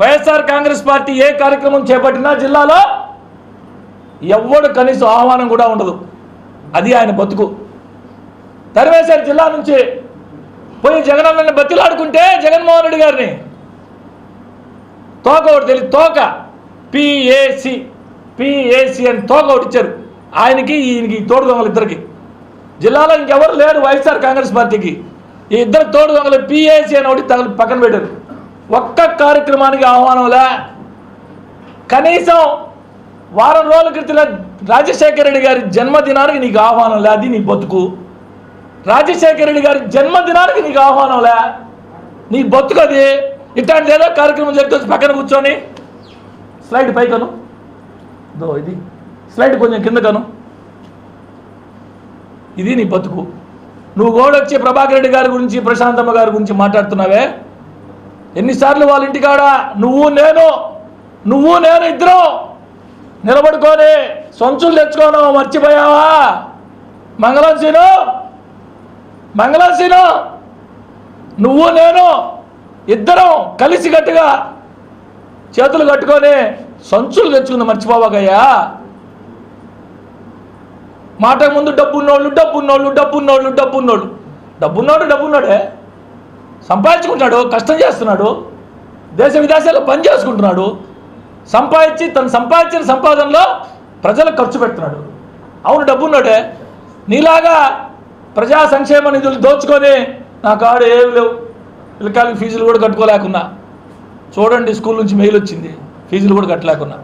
YSR Congress party ఏ కార్యక్రమం చేపట్టినా జిల్లాలో ఎవ్వడు కనీసం ఆహ్వానం కూడా ఉండదు. అది ఆయన బతుకు. తరివేశారు జిల్లా నుంచి పోయి జగనన్నని బతిలాడుకుంటే జగన్మోహన్ రెడ్డి గారిని. తోక ఒకటి తెలియదు తోక. పిఏసి పిఏసి అని తోక ఒకటి ఇచ్చారు. ఆయనకి ఈయనకి తోడు దొంగలు ఇద్దరికి. జిల్లాలో ఇంకెవరు లేరు వైఎస్ఆర్ కాంగ్రెస్ పార్టీకి. ఈ ఇద్దరు తోడు దొంగలు పిఏసి అని ఒకటి తగిలి పక్కన పెట్టారు. ఒక్క కార్యక్రమానికి ఆహ్వానంలే కనీసం వారం రోజుల క్రితం రాజశేఖర రెడ్డి గారి జన్మదినానికి నీకు ఆహ్వానం లే అది నీ బతుకు. రాజశేఖర రెడ్డి గారి జన్మదినానికి నీకు ఆహ్వానం లే. నీ బతుకు అది. ఇట్లాంటి ఏదో కార్యక్రమం జరిగి పక్కన కూర్చొని. స్లైడ్ పైకను. దో ఇది. స్లైడ్ కొంచెం కిందకను. ఇది నీ బతుకు. నువ్వు గోడొచ్చి వచ్చి ప్రభాకర్ రెడ్డి గారి గురించి ప్రశాంతమ్మ గారి గురించి మాట్లాడుతున్నావే? ఎన్నిసార్లు వాళ్ళ ఇంటికాడ నువ్వు నేను నువ్వు నేను ఇద్దరం నిలబడుకొని సొంచులు తెచ్చుకోను మర్చిపోయావా? మంగళం సీను మంగళం సీను నువ్వు నేను ఇద్దరం కలిసికట్టుగా చేతులు కట్టుకొని సంచులు తెచ్చుకుంది మర్చిపోవాకయ్యా మాట ముందు డబ్బున్నోళ్ళు డబ్బున్నోళ్ళు డబ్బున్నోళ్ళు డబ్బున్నోళ్ళు. డబ్బున్నోడు డబ్బున్నోడే. సంపాదించుకుంటాడు కష్టం చేస్తున్నాడు దేశ విదేశాల్లో పని చేసుకుంటున్నాడు సంపాదించి తను సంపాదించిన సంపాదనలో ప్రజలకు ఖర్చు పెడుతున్నాడు. అవును డబ్బున్నాడే. నీలాగా ప్రజా సంక్షేమ నిధులు దోచుకొని నా కాడు ఏమి లేవు. పిల్లకాయలకి ఫీజులు కూడా కట్టుకోలేకున్నా. చూడండి స్కూల్ నుంచి మెయిల్ వచ్చింది. ఫీజులు కూడా కట్టలేకున్నా.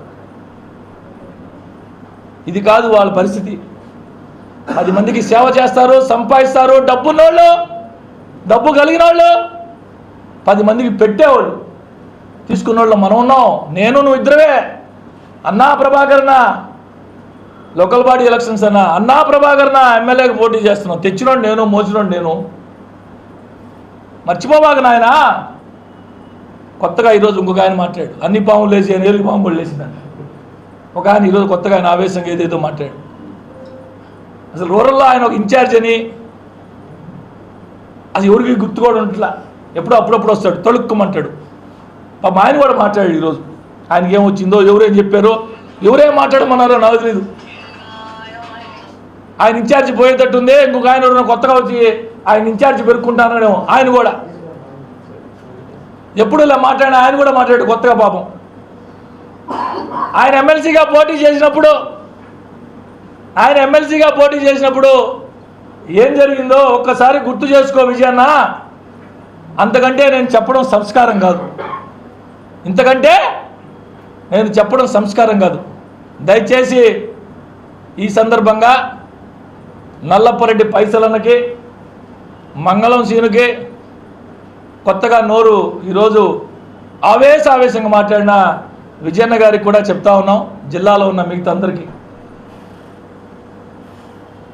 ఇది కాదు వాళ్ళ పరిస్థితి. పది మందికి సేవ చేస్తారు సంపాదిస్తారు డబ్బున్నోళ్ళు డబ్బు కలిగిన వాళ్ళు పది మందికి పెట్టేవాళ్ళు. తీసుకున్న వాళ్ళు మనం ఉన్నాం నేను నువ్వు ఇద్దరమే. అన్నా ప్రభాకరణ లోకల్ బాడీ ఎలక్షన్స్ అన్న అన్నా ప్రభాకరణ ఎమ్మెల్యేకి పోటీ చేస్తున్నావు తెచ్చినోడు నేను మోసినోడు నేను. మర్చిపోబాక నాయన. కొత్తగా ఈరోజు ఇంకొక ఆయన మాట్లాడు అన్ని పాములు లేచి ఆయన ఏలుగు పాము కూడా లేచిందంట ఒక ఆయన ఈరోజు కొత్తగా ఆయన ఆవేశంగా ఏదేదో మాట్లాడు అసలు రూరల్లో ఆయన ఒక ఇన్ఛార్జ్ అని అది ఎవరికి గుర్తు కూడా ఎప్పుడో అప్పుడప్పుడు వస్తాడు తొలుక్కుమంటాడు. పాపం ఆయన కూడా మాట్లాడాడు ఈరోజు. ఆయనకి ఏమొచ్చిందో ఎవరేం చెప్పారో ఎవరేం మాట్లాడమన్నారో నాకు తెలియదు ఆయన ఇన్ఛార్జ్ పోయేటట్టుందే ఇంకొక ఆయన కొత్తగా వచ్చి ఆయన ఇన్ఛార్జ్ పెరుక్కుంటానేమో ఆయన కూడా. ఎప్పుడు ఇలా మాట్లాడిన ఆయన కూడా మాట్లాడు కొత్తగా పాపం. ఆయన ఎమ్మెల్సీగా పోటీ చేసినప్పుడు ఆయన ఎమ్మెల్సీగా పోటీ చేసినప్పుడు ఏం జరిగిందో ఒక్కసారి గుర్తు చేసుకో విజయన్న. అంతకంటే నేను చెప్పడం సంస్కారం కాదు. ఇంతకంటే నేను చెప్పడం సంస్కారం కాదు. దయచేసి ఈ సందర్భంగా నల్లప్పరెడ్డి పైసలన్నకి మంగళం సీనుకి కొత్తగా నోరు ఈరోజు ఆవేశ ఆవేశంగా మాట్లాడిన విజయన్న గారికి కూడా చెప్తా ఉన్నాం. జిల్లాలో ఉన్న మిగతా అందరికీ.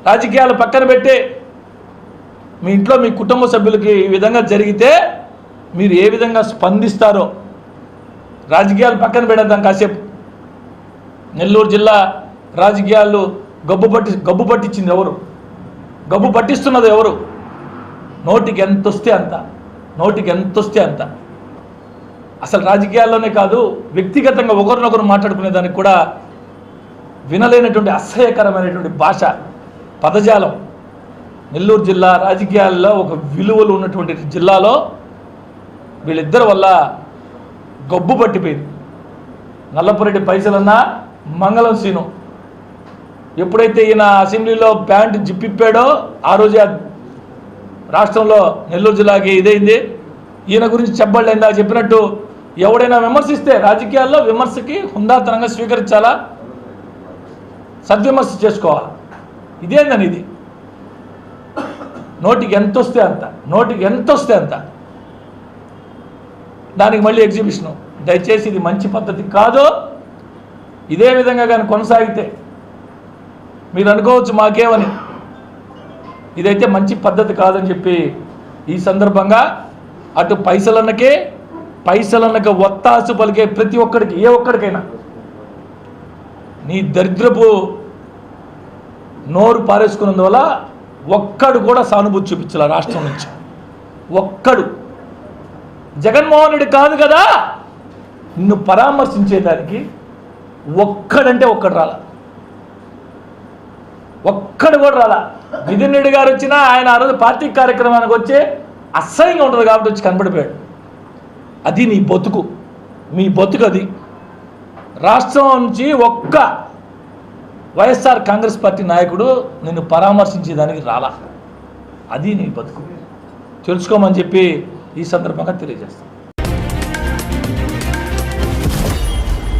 రాజకీయాలు పక్కన పెట్టి మీ ఇంట్లో మీ కుటుంబ సభ్యులకి ఈ విధంగా జరిగితే మీరు ఏ విధంగా స్పందిస్తారో రాజకీయాలు పక్కన పెడదాం కాసేపు. నెల్లూరు జిల్లా రాజకీయాలు గబ్బు పట్టి గబ్బు పట్టించింది ఎవరు? గబ్బు పట్టిస్తున్నది ఎవరు? నోటికి ఎంత వస్తే అంత నోటికి ఎంత వస్తే అంత. అసలు రాజకీయాల్లోనే కాదు వ్యక్తిగతంగా ఒకరినొకరు మాట్లాడుకునే దానికి కూడా వినలేనటువంటి అసహ్యకరమైనటువంటి భాష పదజాలం. నెల్లూరు జిల్లా రాజకీయాల్లో ఒక విలువలు ఉన్నటువంటి జిల్లాలో వీళ్ళిద్దరి వల్ల గబ్బు పట్టిపోయింది. నల్లపురెడ్డి పైసలన్నా మంగళం సీను. ఎప్పుడైతే ఈయన అసెంబ్లీలో ప్యాంట్ జిప్పిప్పాడో ఆ రోజే రాష్ట్రంలో నెల్లూరు జిల్లాకి ఇదైంది. ఈయన గురించి చెప్పలేదా? చెప్పినట్టు ఎవడైనా విమర్శిస్తే రాజకీయాల్లో విమర్శకి హుందాతనంగా స్వీకరించాలా? సద్విమర్శ చేసుకోవాలి? ఇదేందని ఇది నోటికి ఎంత వస్తే అంత నోటికి ఎంత వస్తే అంత. దానికి మళ్ళీ ఎగ్జిబిషను. దయచేసి ఇది మంచి పద్ధతి కాదు ఇదే విధంగా కానీ కొనసాగితే మీరు అనుకోవచ్చు మాకేమని. ఇదైతే మంచి పద్ధతి కాదని చెప్పి ఈ సందర్భంగా అటు పైసలన్నకే పైసలన్నక ఒత్తాసు పలికే ప్రతి ఒక్కడికి ఏ ఒక్కడికైనా. నీ దరిద్రపు నోరు పారేసుకున్నందువల్ల ఒక్కడు కూడా సానుభూతి చూపించాల రాష్ట్రం నుంచి. ఒక్కడు. జగన్మోహన్ రెడ్డి కాదు కదా? నిన్ను పరామర్శించేదానికి ఒక్కడంటే ఒక్కడు రాలా. ఒక్కడు కూడా రాలా. మిథున్ రెడ్డి గారు వచ్చినా ఆయన ఆ రోజు పార్టీ కార్యక్రమానికి వచ్చి అసహ్యంగా ఉంటుంది కాబట్టి వచ్చి కనబడిపోయాడు అది నీ బతుకు. మీ బతుకు అది రాష్ట్రం నుంచి ఒక్క వైఎస్ఆర్ కాంగ్రెస్ పార్టీ నాయకుడు నిన్ను పరామర్శించేదానికి రాలా. అది నీ బతుకు. తెలుసుకోమని చెప్పి ఈ సందర్భంగా తెలియజేస్తాను.